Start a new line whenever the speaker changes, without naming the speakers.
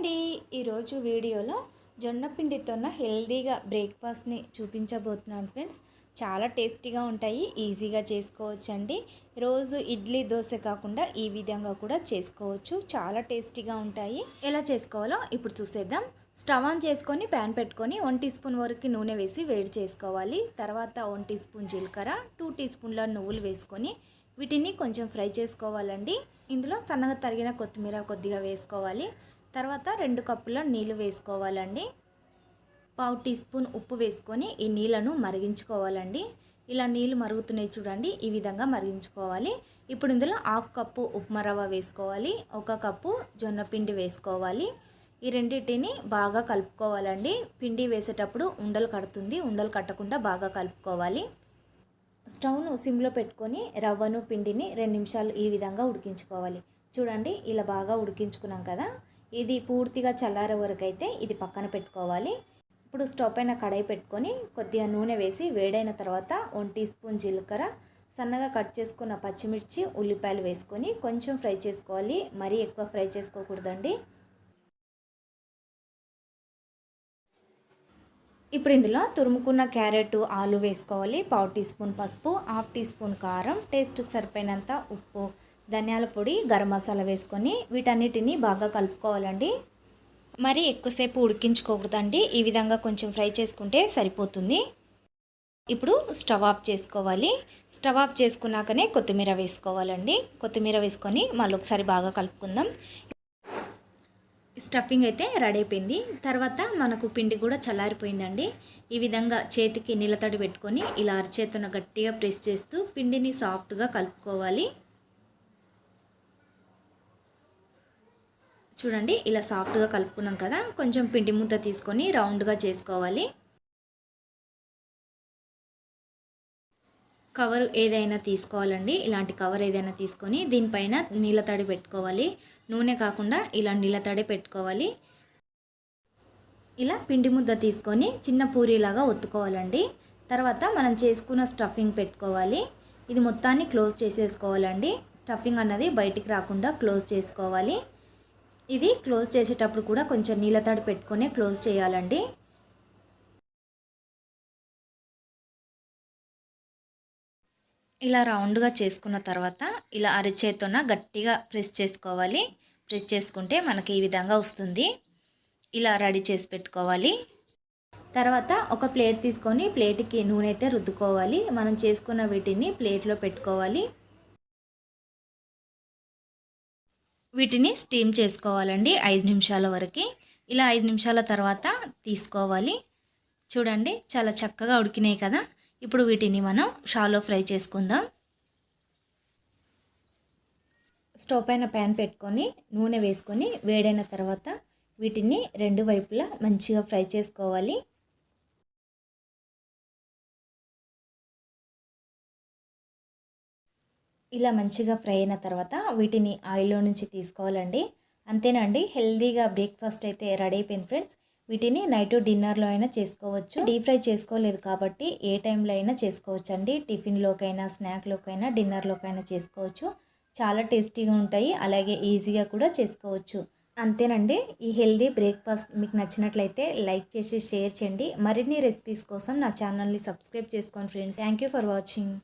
అండి ఈరోజు వీడియోలో జొన్న పిండితోన్న హెల్దీగా బ్రేక్ఫాస్ట్ని చూపించబోతున్నాను ఫ్రెండ్స్. చాలా టేస్టీగా ఉంటాయి ఈజీగా చేసుకోవచ్చండి. రోజు ఇడ్లీ దోశ కాకుండా ఈ విధంగా కూడా చేసుకోవచ్చు. చాలా టేస్టీగా ఉంటాయి. ఎలా చేసుకోవాలో ఇప్పుడు చూసేద్దాం. స్టవ్ ఆన్ చేసుకొని ప్యాన్ పెట్టుకొని వన్ టీ స్పూన్ వరకు నూనె వేసి వేడి చేసుకోవాలి. తర్వాత వన్ టీ స్పూన్ జీలకర్ర టూ టీ స్పూన్ల నువ్వులు వేసుకొని వీటిని కొంచెం ఫ్రై చేసుకోవాలండి. ఇందులో సన్నగా తరిగిన కొత్తిమీర కొద్దిగా వేసుకోవాలి. తర్వాత రెండు కప్పుల నీళ్ళు వేసుకోవాలండి. పావు టీ స్పూన్ ఉప్పు వేసుకొని ఈ నీళ్ళను మరిగించుకోవాలండి. ఇలా నీళ్ళు మరుగుతున్నాయి చూడండి ఈ విధంగా మరిగించుకోవాలి. ఇప్పుడు ఇందులో హాఫ్ కప్పు ఉప్మా రవ్వ వేసుకోవాలి ఒక కప్పు జొన్న పిండి వేసుకోవాలి. ఈ రెండింటిని బాగా కలుపుకోవాలండి. పిండి వేసేటప్పుడు ఉండలు కడుతుంది ఉండలు కట్టకుండా బాగా కలుపుకోవాలి. స్టవ్ను సిమ్లో పెట్టుకొని రవ్వను పిండిని రెండు నిమిషాలు ఈ విధంగా ఉడికించుకోవాలి. చూడండి ఇలా బాగా ఉడికించుకున్నాం కదా. ఇది పూర్తిగా చల్లారే వరకు అయితే ఇది పక్కన పెట్టుకోవాలి. ఇప్పుడు స్టవ్ పైన కడాయి పెట్టుకొని కొద్దిగా నూనె వేసి వేడైన తర్వాత వన్ టీ స్పూన్ జీలకర్ర సన్నగా కట్ చేసుకున్న పచ్చిమిర్చి ఉల్లిపాయలు వేసుకొని కొంచెం ఫ్రై చేసుకోవాలి. మరీ ఎక్కువ ఫ్రై చేసుకోకూడదండి. ఇప్పుడు ఇందులో తురుముకున్న క్యారెట్ ఆలు వేసుకోవాలి. పావు టీ స్పూన్ పసుపు హాఫ్ టీ స్పూన్ కారం. టేస్ట్కి సరిపోయినంత ఉప్పు ధనియాల పొడి గరం మసాలా వేసుకొని వీటన్నిటిని బాగా కలుపుకోవాలండి. మరి ఎక్కువసేపు ఉడికించుకోకూడదండి. ఈ విధంగా కొంచెం ఫ్రై చేసుకుంటే సరిపోతుంది. ఇప్పుడు స్టవ్ ఆఫ్ చేసుకోవాలి. స్టవ్ ఆఫ్ చేసుకున్నాకనే కొత్తిమీర వేసుకోవాలండి. కొత్తిమీర వేసుకొని మళ్ళీ ఒకసారి బాగా కలుపుకుందాం. స్టఫింగ్ అయితే రెడీ అయిపోయింది. తర్వాత మనకు పిండి కూడా చల్లారిపోయిందండి. ఈ విధంగా చేతికి నిలతడి పెట్టుకొని ఇలా అరచేతున గట్టిగా ప్రెస్ చేస్తూ పిండిని సాఫ్ట్గా కలుపుకోవాలి. చూడండి ఇలా సాఫ్ట్గా కలుపుకున్నాం కదా కొంచెం పిండి ముద్ద తీసుకొని రౌండ్గా చేసుకోవాలి. కవర్ ఏదైనా తీసుకోవాలండి ఇలాంటి కవర్ ఏదైనా తీసుకొని దీనిపైన నీళ్ళ తడి పెట్టుకోవాలి. నూనె కాకుండా ఇలా నీళ్ళ తడి పెట్టుకోవాలి. ఇలా పిండి ముద్ద తీసుకొని చిన్న పూరీలాగా ఒత్తుకోవాలండి. తర్వాత మనం చేసుకున్న స్టఫింగ్ పెట్టుకోవాలి. ఇది మొత్తాన్ని క్లోజ్ చేసేసుకోవాలండి. స్టఫింగ్ అన్నది బయటికి రాకుండా క్లోజ్ చేసుకోవాలి. ఇది క్లోజ్ చేసేటప్పుడు కూడా కొంచెం నీళ్ళ తడి పెట్టుకొని క్లోజ్ చేయాలండి. ఇలా రౌండ్గా చేసుకున్న తర్వాత ఇలా అరిచేతోన గట్టిగా ప్రెస్ చేసుకోవాలి. ప్రెస్ చేసుకుంటే మనకి ఈ విధంగా వస్తుంది. ఇలా రెడీ చేసి పెట్టుకోవాలి. తర్వాత ఒక ప్లేట్ తీసుకొని ప్లేట్కి నూనె అయితే రుద్దుకోవాలి. మనం చేసుకున్న వీటిని ప్లేట్లో పెట్టుకోవాలి. వీటిని స్టీమ్ చేసుకోవాలండి ఐదు నిమిషాల వరకు. ఇలా ఐదు నిమిషాల తర్వాత తీసుకోవాలి. చూడండి చాలా చక్కగా ఉడికినాయి కదా. ఇప్పుడు వీటిని మనం షాలో ఫ్రై చేసుకుందాం. స్టవ్ పైన ప్యాన్ పెట్టుకొని నూనె వేసుకొని వేడైన తర్వాత వీటిని రెండు వైపులా మంచిగా ఫ్రై చేసుకోవాలి. ఇలా మంచిగా ఫ్రై అయిన తర్వాత వీటిని ఆయిల్లో నుంచి తీసుకోవాలండి. అంతేనండి హెల్దీగా బ్రేక్ఫాస్ట్ అయితే రెడీ అయిపోయింది ఫ్రెండ్స్. వీటిని నైట్ డిన్నర్లో అయినా చేసుకోవచ్చు. డీప్ ఫ్రై చేసుకోలేదు కాబట్టి ఏ టైంలో అయినా చేసుకోవచ్చు అండి టిఫిన్లోకైనా స్నాక్లోకైనా డిన్నర్లోకైనా చేసుకోవచ్చు. చాలా టేస్టీగా ఉంటాయి. అలాగే ఈజీగా కూడా చేసుకోవచ్చు. అంతేనండి ఈ హెల్దీ బ్రేక్ఫాస్ట్ మీకు నచ్చినట్లయితే లైక్ చేసి షేర్ చేయండి. మరిన్ని రెసిపీస్ కోసం నా ఛానల్ని సబ్స్క్రైబ్ చేసుకోండి friends. Thank you for watching.